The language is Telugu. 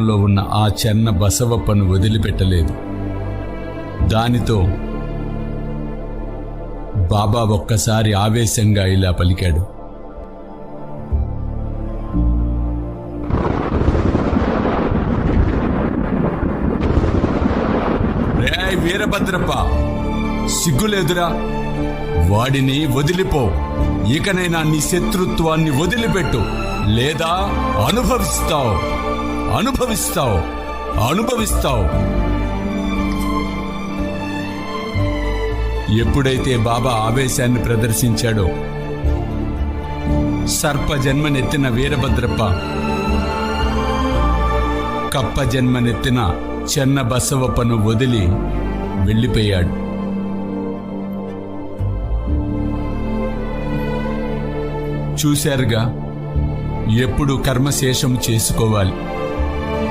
లో ఉన్న ఆ చెన్న బసవప్పను వదిలిపెట్టలేదు. దానితో బాబా ఒక్కసారి ఆవేశంగా ఇలా పలికాడు. రేయ్ వీరభద్రప్ప సిగ్గులేదురా? వాడిని వదిలిపో. ఇకనైనా నీ శత్రుత్వాన్ని వదిలిపెట్టు. లేదా అనుభవిస్తావు. అనుభవిస్తావు. అనుభవిస్తావు. ఎప్పుడైతే బాబా ఆవేశాన్ని ప్రదర్శించాడో సర్ప జన్మనెత్తిన వీరభద్రప్ప కప్ప జన్మనెత్తిన చెన్న బసవప్పను వదిలి వెళ్ళిపోయాడు. చూశారుగా ఎప్పుడు కర్మశేషం చేసుకోవాలి.